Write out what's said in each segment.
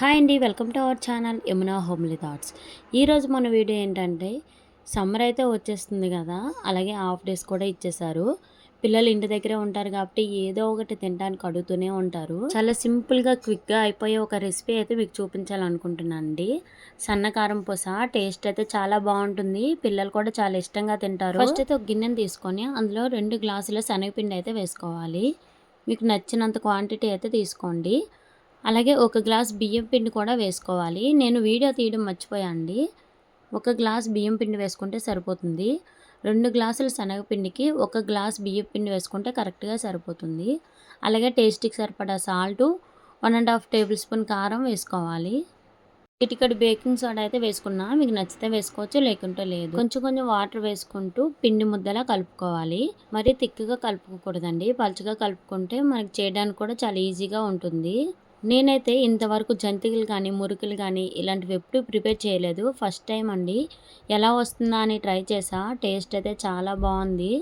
Hi అండి welcome to our channel Yamuna homely thoughts. ఈరోజు మన వీడియో ఏంటంటే సమ్మర్ అయితే వచ్చేస్తుంది కదా అలాగే హాఫ్ డేస్ కూడా ఇచ్చేసారు పిల్లలు ఇంటి దగ్గరే ఉంటారు కాబట్టి ఏదో ఒకటి తినడానికి అడుగుతూనే ఉంటారు. చాలా సింపుల్గా క్విక్గా అయిపోయే ఒక రెసిపీ అయితే మీకు చూపించాలనుకుంటున్నాను అండి. సన్నకారం పూస టేస్ట్ అయితే చాలా బాగుంటుంది. పిల్లలు కూడా చాలా ఇష్టంగా తింటారు. ఫస్ట్ అయితే ఒక గిన్నెను తీసుకొని అందులో రెండు గ్లాసుల శనగపిండి అయితే వేసుకోవాలి. మీకు నచ్చినంత క్వాంటిటీ అయితే తీసుకోండి. అలాగే ఒక గ్లాస్ బియ్యం పిండి కూడా వేసుకోవాలి. నేను వీడియో తీయడం మర్చిపోయాండి ఒక గ్లాస్ బియ్యం పిండి వేసుకుంటే సరిపోతుంది. రెండు గ్లాసుల శనగపిండికి ఒక గ్లాస్ బియ్యం పిండి వేసుకుంటే కరెక్ట్గా సరిపోతుంది. అలాగే టేస్ట్కి సరిపడా salt one and half table spoon కారం వేసుకోవాలి. ఇటుకడి బేకింగ్ సోడా అయితే వేసుకున్నా మీకు నచ్చితే వేసుకోవచ్చు లేకుంటే లేదు. కొంచెం కొంచెం వాటర్ వేసుకుంటూ పిండి ముద్దలా కలుపుకోవాలి. మరీ తిక్కుగా కలుపుకోకూడదండి. పలుచగా కలుపుకుంటే మనకి చేయడానికి కూడా చాలా ఈజీగా ఉంటుంది. నేనైతే ఇంతవరకు జంతికలు కానీ మురుకులు కానీ ఇలాంటివి ఎప్పుడూ ప్రిపేర్ చేయలేదు. ఫస్ట్ టైం అండి. ఎలా వస్తుందా అని ట్రై చేసా. టేస్ట్ అయితే చాలా బాగుంది.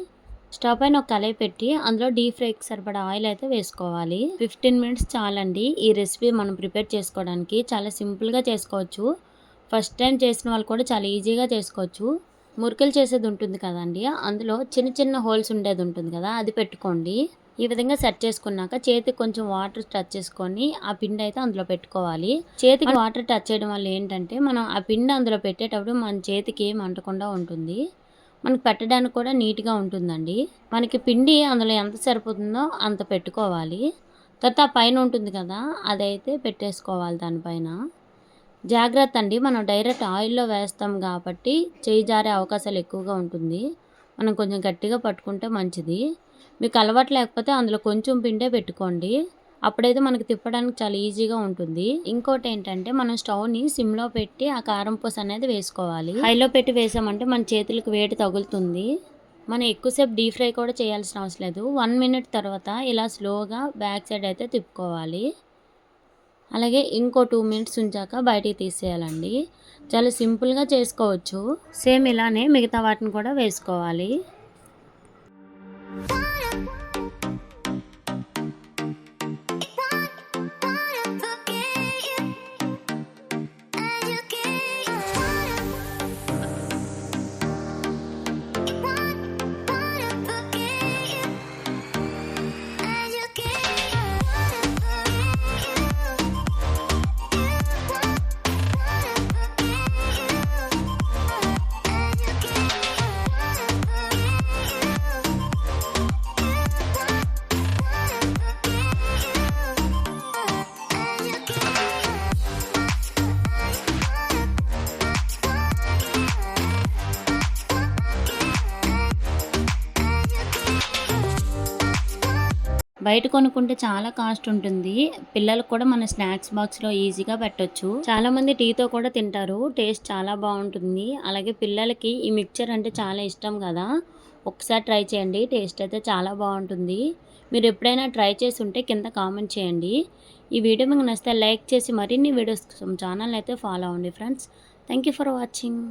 స్టవ్ పైన ఒక కలయి పెట్టి అందులో డీప్ ఫ్రైకి సరిపడా ఆయిల్ అయితే వేసుకోవాలి. ఫిఫ్టీన్ మినిట్స్ చాలండి. ఈ రెసిపీ మనం ప్రిపేర్ చేసుకోవడానికి చాలా సింపుల్గా చేసుకోవచ్చు. ఫస్ట్ టైం చేసిన వాళ్ళు కూడా చాలా ఈజీగా చేసుకోవచ్చు. మురుకులు చేసేది ఉంటుంది కదండి. అందులో చిన్న చిన్న హోల్స్ ఉండేది ఉంటుంది కదా అది పెట్టుకోండి. ఈ విధంగా సెట్ చేసుకున్నాక చేతికి కొంచెం వాటర్ టచ్ చేసుకొని ఆ పిండి అయితే అందులో పెట్టుకోవాలి. చేతికి వాటర్ టచ్ చేయడం వల్ల ఏంటంటే మనం ఆ పిండి అందులో పెట్టేటప్పుడు మన చేతికి ఏం అంటకుండా ఉంటుంది. మనకు పెట్టడానికి కూడా నీట్గా ఉంటుందండి. మనకి పిండి అందులో ఎంత సరిపోతుందో అంత పెట్టుకోవాలి. తర్వాత ఆ పైన ఉంటుంది కదా అదైతే పెట్టేసుకోవాలి దానిపైన జాగ్రత్త అండి మనం డైరెక్ట్ ఆయిల్లో వేస్తాం కాబట్టి చేయి జారే అవకాశాలు ఎక్కువగా ఉంటుంది. మనం కొంచెం గట్టిగా పట్టుకుంటే మంచిది. మీకు అలవాటు లేకపోతే అందులో కొంచెం పిండే పెట్టుకోండి. అప్పుడైతే మనకి తిప్పడానికి చాలా ఈజీగా ఉంటుంది. ఇంకోటి ఏంటంటే మనం స్టవ్ని సిమ్లో పెట్టి ఆ కారం పూస అనేది వేసుకోవాలి. హైలో పెట్టి వేసామంటే మన చేతులకు వేడి తగులుతుంది. మనం ఎక్కువసేపు డీప్ ఫ్రై కూడా చేయాల్సిన అవసరం లేదు. వన్ మినిట్ తర్వాత ఇలా స్లోగా బ్యాక్ సైడ్ అయితే తిప్పుకోవాలి. అలాగే ఇంకో టూ మినిట్స్ ఉంచాక బయటికి తీసేయాలండి. చాలా సింపుల్గా చేసుకోవచ్చు. సేమ్ ఇలానే మిగతా వాటిని కూడా వేసుకోవాలి. బయట కొనుక్కుంటే చాలా కాస్ట్ ఉంటుంది. పిల్లలకు కూడా మన స్నాక్స్ బాక్స్లో ఈజీగా పెట్టొచ్చు. చాలా మంది టీతో కూడా తింటారు. టేస్ట్ చాలా బాగుంటుంది. అలాగే పిల్లలకి ఈ మిక్చర్ అంటే చాలా ఇష్టం కదా. ఒకసారి ట్రై చేయండి. టేస్ట్ అయితే చాలా బాగుంటుంది. మీరు ఎప్పుడైనా ట్రై చేసి ఉంటే కింద కామెంట్ చేయండి. ఈ వీడియో మీకు నచ్చితే లైక్ చేసి మరిన్ని వీడియోస్ కోసం ఛానల్ అయితే ఫాలో అవ్వండి friends. Thank you for watching.